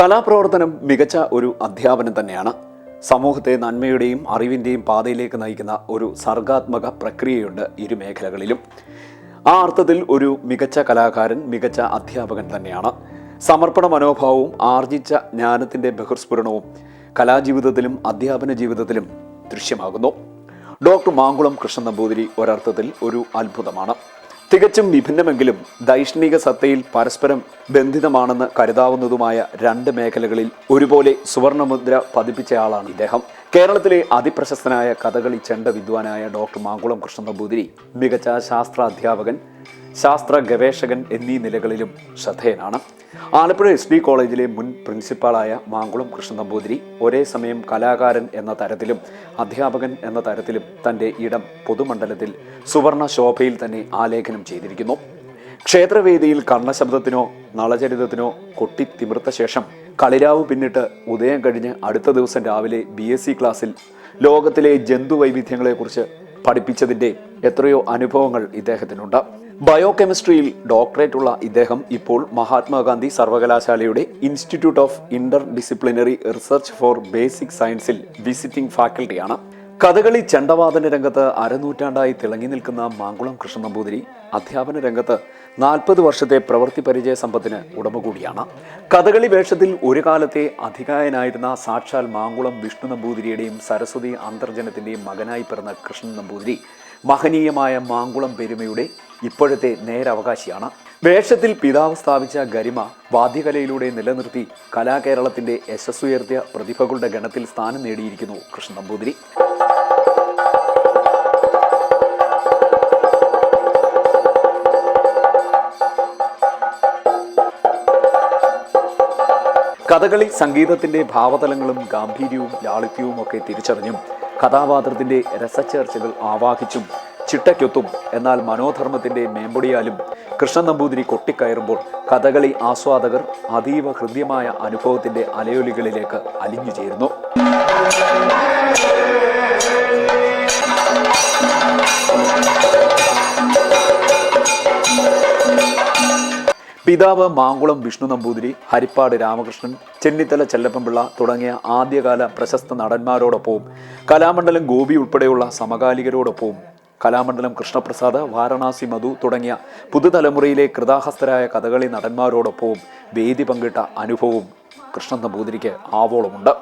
കലാപ്രവർത്തനം മികച്ച ഒരു അധ്യാപനം തന്നെയാണ്. സമൂഹത്തെ നന്മയുടെയും അറിവിന്റെയും പാതയിലേക്ക് നയിക്കുന്ന ഒരു സർഗാത്മക പ്രക്രിയയുണ്ട് ഇരു മേഖലകളിലും. ആ അർത്ഥത്തിൽ ഒരു മികച്ച കലാകാരൻ മികച്ച അധ്യാപകൻ തന്നെയാണ്. സമർപ്പണ മനോഭാവവും ആർജിച്ച ജ്ഞാനത്തിന്റെ ബഹിർസ്ഫുരണവും കലാജീവിതത്തിലും അധ്യാപന ജീവിതത്തിലും ദൃശ്യമാകുന്നു. ഡോക്ടർ മാങ്കുളം കൃഷ്ണൻ നമ്പൂതിരി ഒരർത്ഥത്തിൽ ഒരു അത്ഭുതമാണ്. തികച്ചും വിഭിന്നമെങ്കിലും ദൈഷ്ണിക സത്തയിൽ പരസ്പരം ബന്ധിതമാണെന്ന് കരുതാവുന്നതുമായ രണ്ട് മേഖലകളിൽ ഒരുപോലെ സുവർണമുദ്ര പതിപ്പിച്ചയാളാണ് ഇദ്ദേഹം. കേരളത്തിലെ അതിപ്രശസ്തനായ കഥകളി ചെണ്ട വിദ്വാനായ ഡോക്ടർ മാങ്കുളം കൃഷ്ണ നമ്പൂതിരി മികച്ച ശാസ്ത്ര അധ്യാപകൻ ശാസ്ത്ര ഗവേഷകൻ എന്നീ നിലകളിലും ശ്രദ്ധേയനാണ്. ആലപ്പുഴ എസ് ഡി കോളേജിലെ മുൻ പ്രിൻസിപ്പാളായ മാങ്കുളം കൃഷ്ണ നമ്പൂതിരി ഒരേ സമയം കലാകാരൻ എന്ന തരത്തിലും അധ്യാപകൻ എന്ന തരത്തിലും തന്റെ ഇടം പൊതുമണ്ഡലത്തിൽ സുവർണ ശോഭയിൽ തന്നെ ആലേഖനം ചെയ്തിരിക്കുന്നു. ക്ഷേത്രവേദിയിൽ കർണശബ്ദത്തിനോ നളചരിതത്തിനോ കൊട്ടിത്തിമിർത്ത ശേഷം കളിരാവ് പിന്നിട്ട് ഉദയം കഴിഞ്ഞ് അടുത്ത ദിവസം രാവിലെ ബി എസ് സി ക്ലാസ്സിൽ ലോകത്തിലെ ജന്തുവൈവിധ്യങ്ങളെക്കുറിച്ച് പഠിപ്പിച്ചതിന്റെ എത്രയോ അനുഭവങ്ങൾ ഇദ്ദേഹത്തിനുണ്ട്. ബയോ കെമിസ്ട്രിയിൽ ഡോക്ടറേറ്റ് ഉള്ള ഇദ്ദേഹം ഇപ്പോൾ മഹാത്മാഗാന്ധി സർവകലാശാലയുടെ institute of inter disciplinary research for basic സയൻസിൽ വിസിറ്റിംഗ് ഫാക്കൽറ്റിയാണ്. കഥകളി ചെണ്ടവാദന രംഗത്ത് അരനൂറ്റാണ്ടായി തിളങ്ങി നിൽക്കുന്ന മാങ്കുളം കൃഷ്ണ നമ്പൂതിരി അധ്യാപന രംഗത്ത് നാൽപ്പത് വർഷത്തെ പ്രവൃത്തി പരിചയ സമ്പത്തിന് ഉടമ കൂടിയാണ്. കഥകളി വേഷത്തിൽ ഒരു കാലത്തെ അധികായനായിരുന്ന സാക്ഷാൽ മാങ്കുളം വിഷ്ണു നമ്പൂതിരിയുടെയും സരസ്വതി അന്തർജനത്തിന്റെയും മകനായി പിറന്ന കൃഷ്ണൻ നമ്പൂതിരി മഹനീയമായ മാങ്കുളം പെരുമയുടെ ഇപ്പോഴത്തെ നേരവകാശിയാണ്. വേഷത്തിൽ പിതാവ് സ്ഥാപിച്ച ഗരിമ വാദ്യകലയിലൂടെ നിലനിർത്തി കലാകേരളത്തിന്റെ യശസ്സുയർത്തിയ പ്രതിഭകളുടെ ഗണത്തിൽ സ്ഥാനം നേടിയിരിക്കുന്നു കൃഷ്ണൻ നമ്പൂതിരി. കഥകളി സംഗീതത്തിന്റെ ഭാവതലങ്ങളും ഗാംഭീര്യവും ലാളിത്യവും ഒക്കെ തിരിച്ചറിഞ്ഞും കഥാപാത്രത്തിന്റെ രസചേർച്ചകൾ ആവാഹിച്ചും ചിട്ടയ്ക്കൊത്തും. എന്നാൽ മനോധർമ്മത്തിന്റെ മേമ്പൊടിയാലും കൃഷ്ണൻ നമ്പൂതിരി കൊട്ടിക്കയറുമ്പോൾ കഥകളി ആസ്വാദകർ അതീവ ഹൃദ്യമായ അനുഭവത്തിന്റെ അലയൊലികളിലേക്ക് അലിഞ്ഞു ചേരുന്നു. പിതാവ് മാങ്കുളം വിഷ്ണു നമ്പൂതിരി ഹരിപ്പാട് രാമകൃഷ്ണൻ ചെന്നിത്തല ചെല്ലപ്പൻപിള്ള തുടങ്ങിയ ആദ്യകാല പ്രശസ്ത നടന്മാരോടൊപ്പവും കലാമണ്ഡലം ഗോപി ഉൾപ്പെടെയുള്ള സമകാലികരോടൊപ്പവും കലാമണ്ഡലം കൃഷ്ണപ്രസാദ് വാരണാസി മധു തുടങ്ങിയ പുതുതലമുറയിലെ കൃതാഹസ്ഥരായ കഥകളി നടന്മാരോടൊപ്പവും വേദി പങ്കിട്ട അനുഭവവും കൃഷ്ണൻ നമ്പൂതിരിക്ക് ആവോളമുണ്ട്.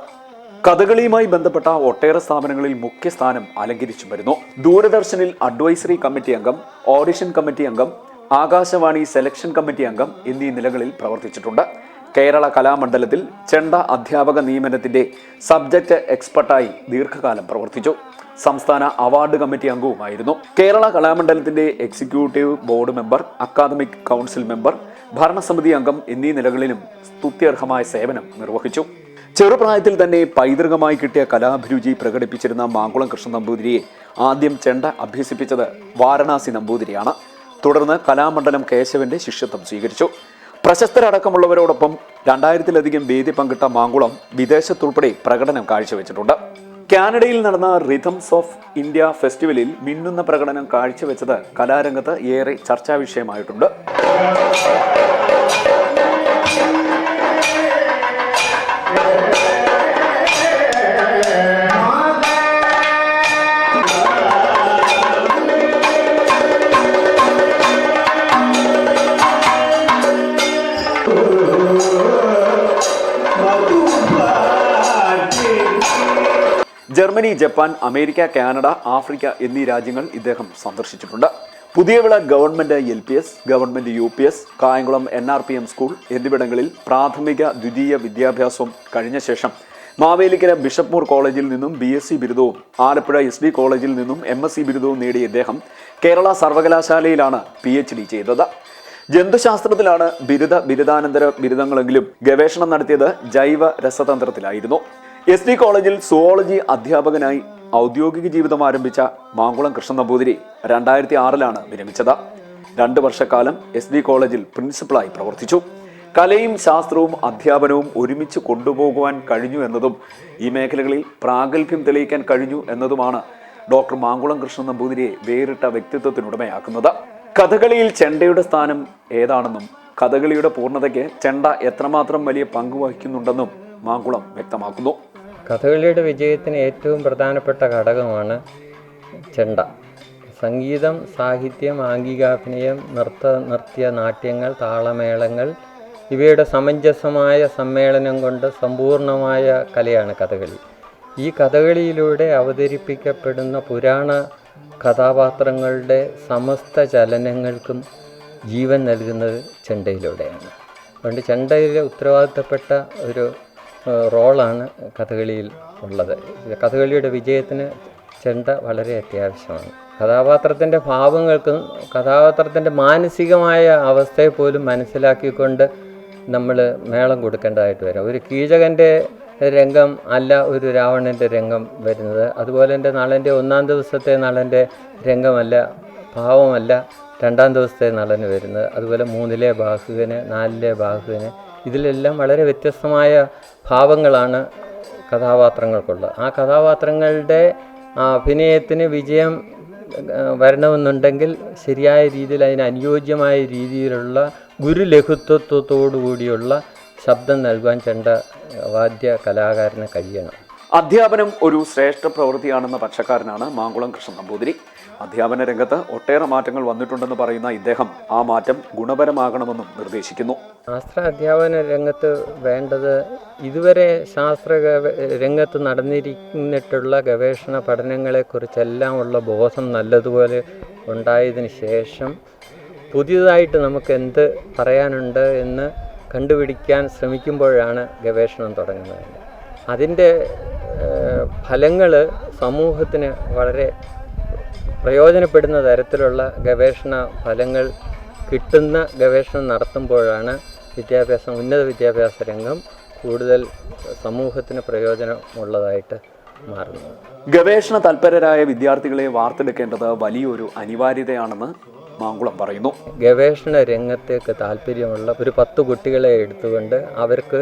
കഥകളിയുമായി ബന്ധപ്പെട്ട ഒട്ടേറെ സ്ഥാപനങ്ങളിൽ മുഖ്യ സ്ഥാനം അലങ്കരിച്ചു വരുന്നു. ദൂരദർശനിൽ അഡ്വൈസറി കമ്മിറ്റി അംഗം ഓഡിഷൻ കമ്മിറ്റി അംഗം ആകാശവാണി സെലക്ഷൻ കമ്മിറ്റി അംഗം എന്നീ നിലകളിൽ പ്രവർത്തിച്ചിട്ടുണ്ട്. കേരള കലാമണ്ഡലത്തിൽ ചെണ്ട അധ്യാപക നിയമനത്തിന്റെ സബ്ജക്ട് എക്സ്പെർട്ടായി ദീർഘകാലം പ്രവർത്തിച്ചു. സംസ്ഥാന അവാർഡ് കമ്മിറ്റി അംഗവുമായിരുന്നു. Kerala കലാമണ്ഡലത്തിന്റെ executive board member academic council member ഭരണസമിതി അംഗം എന്നീ നിലകളിലും സ്തുത്യർഹമായ സേവനം നിർവഹിച്ചു. ചെറുപ്രായത്തിൽ തന്നെ പൈതൃകമായി കിട്ടിയ കലാഭിരുചി പ്രകടിപ്പിച്ചിരുന്ന മാങ്കുളം കൃഷ്ണൻ നമ്പൂതിരിയെ ആദ്യം ചെണ്ട അഭ്യസിപ്പിച്ചത് വാരണാസി നമ്പൂതിരിയാണ്. തുടർന്ന് കലാമണ്ഡലം കേശവന്റെ ശിഷ്യത്വം സ്വീകരിച്ചു. പ്രശസ്തരടക്കമുള്ളവരോടൊപ്പം രണ്ടായിരത്തിലധികം വേദി പങ്കിട്ട മാങ്കുളം വിദേശത്തുൾപ്പെടെ പ്രകടനം കാഴ്ചവെച്ചിട്ടുണ്ട്. കാനഡയിൽ നടന്ന റിഥംസ് ഓഫ് ഇന്ത്യ ഫെസ്റ്റിവലിൽ മിന്നുന്ന പ്രകടനം കാഴ്ചവെച്ചത് കലാരംഗത്ത് ഏറെ ചർച്ചാ വിഷയമായിട്ടുണ്ട് Germany Japan America Canada Africa എന്നീ രാജ്യങ്ങൾ ഇദ്ദേഹം സന്ദർശിച്ചിട്ടുണ്ട്. Puthiyavila government L P S government U P S Kayamkulam N R P M school എന്നിവിടങ്ങളിൽ പ്രാഥമിക ദ്വിതീയ വിദ്യാഭ്യാസവും കഴിഞ്ഞ ശേഷം മാവേലിക്കര ബിഷപ്പൂർ കോളേജിൽ നിന്നും ബി എസ് സി ബിരുദവും ആലപ്പുഴ എസ് ഡി കോളേജിൽ നിന്നും എം എസ് സി ബിരുദവും നേടിയ ഇദ്ദേഹം കേരള സർവകലാശാലയിലാണ് പി എച്ച് ഡി ചെയ്തത്. ജന്തുശാസ്ത്രത്തിലാണ് ബിരുദ ബിരുദാനന്തര ബിരുദങ്ങളെങ്കിലും ഗവേഷണം നടത്തിയത് ജൈവ രസതന്ത്രത്തിലായിരുന്നു. എസ് ഡി കോളേജിൽ സുവോളജി അധ്യാപകനായി ഔദ്യോഗിക ജീവിതം ആരംഭിച്ച മാങ്കുളം കൃഷ്ണ നമ്പൂതിരി രണ്ടായിരത്തി ആറിലാണ് വിരമിച്ചത്. രണ്ട് വർഷക്കാലം എസ് ഡി കോളേജിൽ പ്രിൻസിപ്പളായി പ്രവർത്തിച്ചു. കലയും ശാസ്ത്രവും അധ്യാപനവും ഒരുമിച്ച് കൊണ്ടുപോകുവാൻ കഴിഞ്ഞു എന്നതും ഈ മേഖലകളിൽ പ്രാഗൽഭ്യം തെളിയിക്കാൻ കഴിഞ്ഞു എന്നതുമാണ് ഡോക്ടർ മാങ്കുളം കൃഷ്ണൻ നമ്പൂതിരിയെ വേറിട്ട വ്യക്തിത്വത്തിനുടമയാക്കുന്നത്. കഥകളിയിൽ ചെണ്ടയുടെ സ്ഥാനം ഏതാണെന്നും കഥകളിയുടെ പൂർണതയ്ക്ക് ചെണ്ട എത്രമാത്രം വലിയ പങ്ക് വഹിക്കുന്നുണ്ടെന്നും മാങ്കുളം വ്യക്തമാക്കുന്നു. കഥകളിയുടെ വിജയത്തിന് ഏറ്റവും പ്രധാനപ്പെട്ട ഘടകമാണ് ചെണ്ട. സംഗീതം സാഹിത്യം ആംഗികാഭിനയം നൃത്ത നൃത്യ നാട്യങ്ങൾ താളമേളങ്ങൾ ഇവയുടെ സമഞ്ജസമായ സമ്മേളനം കൊണ്ട് സമ്പൂർണമായ കലയാണ് കഥകളി. ഈ കഥകളിയിലൂടെ അവതരിപ്പിക്കപ്പെടുന്ന പുരാണ കഥാപാത്രങ്ങളുടെ സമസ്ത ചലനങ്ങൾക്കും ജീവൻ നൽകുന്നത് ചെണ്ടയിലൂടെയാണ്. അതുകൊണ്ട് ചെണ്ടയിലെ ഉത്തരവാദിത്തപ്പെട്ട ഒരു റോളാണ് കഥകളിയിൽ ഉള്ളത്. കഥകളിയുടെ വിജയത്തിന് ചെണ്ട വളരെ അത്യാവശ്യമാണ്. കഥാപാത്രത്തിന്റെ ഭാവങ്ങൾക്കും കഥാപാത്രത്തിന്റെ മാനസികമായ അവസ്ഥയെ പോലും മനസ്സിലാക്കിക്കൊണ്ട് നമ്മൾ മേളം കൊടുക്കേണ്ടതായിട്ട് വരും. ഒരു കീചകന്റെ രംഗം അല്ല ഒരു രാവണന്റെ രംഗം വരുന്നത്. അതുപോലെ തന്നെ നളന്റെ ഒന്നാം ദിവസത്തെ നളന്റെ രംഗമല്ല ഭാവമല്ല രണ്ടാം ദിവസത്തെ നളന് വരുന്നത്. അതുപോലെ മൂന്നിലെ ബാഹുവിന് നാലിലെ ബാഹുകന് ഇതിലെല്ലാം വളരെ വ്യത്യസ്തമായ ഭാവങ്ങളാണ് കഥാപാത്രങ്ങൾക്കുള്ളത്. ആ കഥാപാത്രങ്ങളുടെ അഭിനയത്തിന് വിജയം വരണമെന്നുണ്ടെങ്കിൽ ശരിയായ രീതിയിൽ അതിന് അനുയോജ്യമായ രീതിയിലുള്ള ഗുരുലഘുത്വത്തോടു കൂടിയുള്ള ശബ്ദം നൽകുവാൻ ചെണ്ട വാദ്യ കലാകാരന് കഴിയണം. അധ്യാപനം ഒരു ശ്രേഷ്ഠ പ്രവൃത്തിയാണെന്ന പക്ഷക്കാരനാണ് മാങ്കുളം കൃഷ്ണൻ നമ്പൂതിരി. അധ്യാപന രംഗത്ത് ഒട്ടേറെ മാറ്റങ്ങൾ വന്നിട്ടുണ്ടെന്ന് പറയുന്ന ഇദ്ദേഹം ആ മാറ്റം ഗുണപരമാകണമെന്നും നിർദ്ദേശിക്കുന്നു. ശാസ്ത്ര അധ്യാപന രംഗത്ത് വേണ്ടത് ഇതുവരെ ശാസ്ത്ര രംഗത്ത് നടന്നിരിക്കുന്നിട്ടുള്ള ഗവേഷണ പഠനങ്ങളെക്കുറിച്ചെല്ലാം ഉള്ള ബോധം നല്ലതുപോലെ ഉണ്ടായതിന് ശേഷം പുതിയതായിട്ട് നമുക്ക് എന്ത് പറയാനുണ്ട് എന്ന് കണ്ടുപിടിക്കാൻ ശ്രമിക്കുമ്പോഴാണ് ഗവേഷണം തുടങ്ങുന്നത്. അതിന്റെ ഫലങ്ങൾ സമൂഹത്തിന് വളരെ പ്രയോജനപ്പെടുന്ന തരത്തിലുള്ള ഗവേഷണ ഫലങ്ങൾ കിട്ടുന്ന ഗവേഷണം നടത്തുമ്പോഴാണ് വിദ്യാഭ്യാസം ഉന്നത വിദ്യാഭ്യാസ രംഗം കൂടുതൽ സമൂഹത്തിന് പ്രയോജനമുള്ളതായിട്ട് മാറുന്നത്. ഗവേഷണ തൽപരരായ വിദ്യാർത്ഥികളെ വാർത്തെടുക്കേണ്ടത് വലിയൊരു അനിവാര്യതയാണെന്ന് മാങ്കുളം പറയുന്നു. ഗവേഷണ രംഗത്തേക്ക് താല്പര്യമുള്ള ഒരു പത്ത് കുട്ടികളെ എടുത്തുകൊണ്ട് അവർക്ക്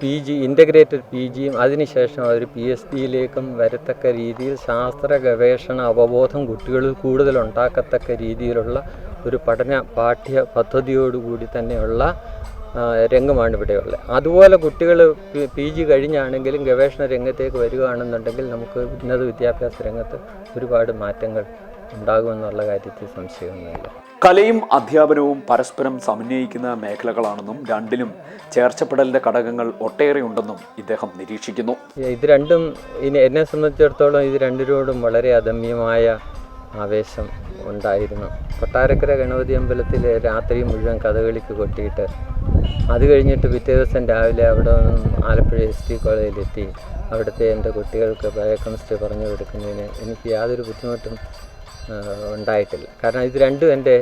പി ജി ഇന്റഗ്രേറ്റഡ് പി ജിയും അതിനുശേഷം അവർ പി എച്ച് ഡിയിലേക്കും വരത്തക്ക രീതിയിൽ ശാസ്ത്ര ഗവേഷണ അവബോധം കുട്ടികളിൽ കൂടുതൽ ഉണ്ടാക്കത്തക്ക രീതിയിലുള്ള ഒരു പഠന പാഠ്യ പദ്ധതിയോടുകൂടി തന്നെയുള്ള രംഗമാണ് ഇവിടെയുള്ളത് അതുപോലെ കുട്ടികൾ പി ജി കഴിഞ്ഞാണെങ്കിലും ഗവേഷണ രംഗത്തേക്ക് വരികയാണെന്നുണ്ടെങ്കിൽ നമുക്ക് ഉന്നത വിദ്യാഭ്യാസ രംഗത്ത് ഒരുപാട് മാറ്റങ്ങൾ ഉണ്ടാകുമെന്നുള്ള കാര്യത്തിൽ സംശയമൊന്നുമില്ല. കലയും അധ്യാപനവും പരസ്പരം സമന്വയിക്കുന്ന മേഖലകളാണെന്നും രണ്ടിലും ചേർച്ചപ്പെടലിന്റെ ഘടകങ്ങൾ ഒട്ടേറെ ഉണ്ടെന്നും ഇദ്ദേഹം നിരീക്ഷിക്കുന്നു. ഇത് രണ്ടും ഇനി എന്നെ സംബന്ധിച്ചിടത്തോളം ഇത് രണ്ടിനോടും വളരെ അദമ്യമായ ആവേശം ഉണ്ടായിരുന്നു. കൊട്ടാരക്കര ഗണപതി അമ്പലത്തിൽ രാത്രി മുഴുവൻ കഥകളിക്ക് കൊട്ടിയിട്ട് അത് കഴിഞ്ഞിട്ട് പിറ്റേ ദിവസം രാവിലെ അവിടെ ആലപ്പുഴ എസ് ടി കോളേജിലെത്തി. അവിടുത്തെ എന്റെ കുട്ടികൾക്ക് ബയോകെമിസ്ട്രി പറഞ്ഞു കൊടുക്കുന്നതിന് എനിക്ക് യാതൊരു ബുദ്ധിമുട്ടും ഉണ്ടായിട്ടില്ല. കാരണം ഇത് രണ്ടും എന്റെ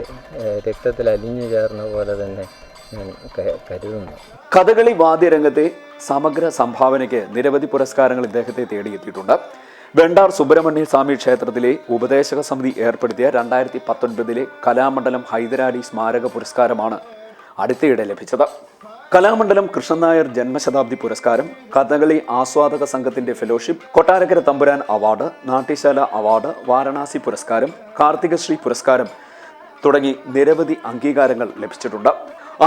രക്തത്തിൽ അലിഞ്ഞു ചേർന്ന പോലെ തന്നെ ഞാൻ കരുതുന്നു. കഥകളി വാദ്യരംഗത്തെ സമഗ്ര സംഭാവനയ്ക്ക് നിരവധി പുരസ്കാരങ്ങൾ ഇദ്ദേഹത്തെ തേടിയെത്തിയിട്ടുണ്ട്. വെണ്ടാർ സുബ്രഹ്മണ്യ സ്വാമി ക്ഷേത്രത്തിലെ ഉപദേശക സമിതി ഏർപ്പെടുത്തിയ രണ്ടായിരത്തി പത്തൊൻപതിലെ കലാമണ്ഡലം ഹൈദരാലി സ്മാരക പുരസ്കാരമാണ് അടുത്തിടെ ലഭിച്ചത്. കലാമണ്ഡലം കൃഷ്ണൻ നായർ ജന്മശതാബ്ദി പുരസ്കാരം കഥകളി ആസ്വാദക സംഘത്തിന്റെ ഫെലോഷിപ്പ് കൊട്ടാരക്കര തമ്പുരാൻ അവാർഡ് നാട്യശാല അവാർഡ് വാരണാസി പുരസ്കാരം കാർത്തികശ്രീ പുരസ്കാരം തുടങ്ങി നിരവധി അംഗീകാരങ്ങൾ ലഭിച്ചിട്ടുണ്ട്.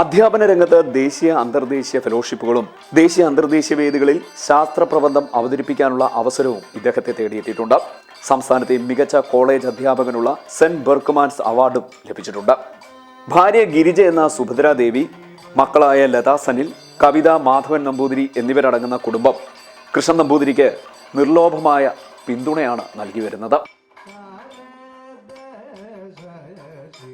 അധ്യാപന രംഗത്ത് ദേശീയ അന്തർദേശീയ ഫെലോഷിപ്പുകളും ദേശീയ അന്തർദേശീയ വേദികളിൽ ശാസ്ത്ര പ്രബന്ധം അവതരിപ്പിക്കാനുള്ള അവസരവും ഇദ്ദേഹത്തെ തേടിയെത്തിയിട്ടുണ്ട്. സംസ്ഥാനത്തെ മികച്ച കോളേജ് അധ്യാപകനുള്ള സെന്റ് ബെർക്കുമാൻസ് അവാർഡും ലഭിച്ചിട്ടുണ്ട്. ഭാര്യ ഗിരിജ എന്ന സുഭദ്രാദേവി മക്കളായ ലതാ സനിൽ കവിത മാധവൻ നമ്പൂതിരി എന്നിവരടങ്ങുന്ന കുടുംബം കൃഷ്ണൻ നമ്പൂതിരിക്ക് നിർലോഭമായ പിന്തുണയാണ് നൽകി വരുന്നത്.